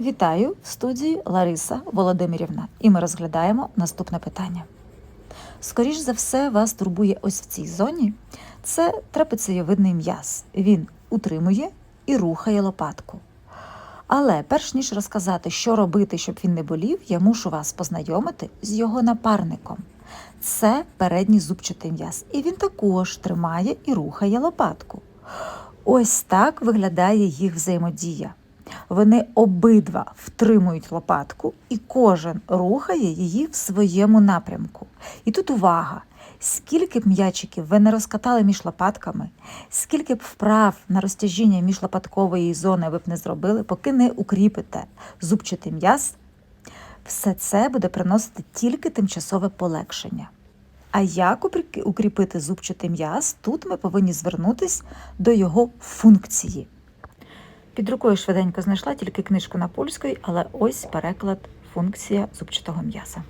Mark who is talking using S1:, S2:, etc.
S1: Вітаю в студії Лариса Володимирівна, і ми розглядаємо наступне питання. Скоріш за все, вас турбує ось в цій зоні. Це трапецієвидний м'яз. Він утримує і рухає лопатку. Але перш ніж розказати, що робити, щоб він не болів, я мушу вас познайомити з його напарником. Це передній зубчатий м'яз, і він також тримає і рухає лопатку. Ось так виглядає їх взаємодія. Вони обидва втримують лопатку, і кожен рухає її в своєму напрямку. І тут увага! Скільки б м'ячиків ви не розкатали між лопатками, скільки б вправ на розтяжіння міжлопаткової зони ви б не зробили, поки не укріпите зубчатий м'яз, все це буде приносити тільки тимчасове полегшення. А як укріпити зубчатий м'яз? Тут ми повинні звернутись до його функції. Під рукою швиденько знайшла тільки книжку на польській, але ось переклад функція зубчатого м'яза.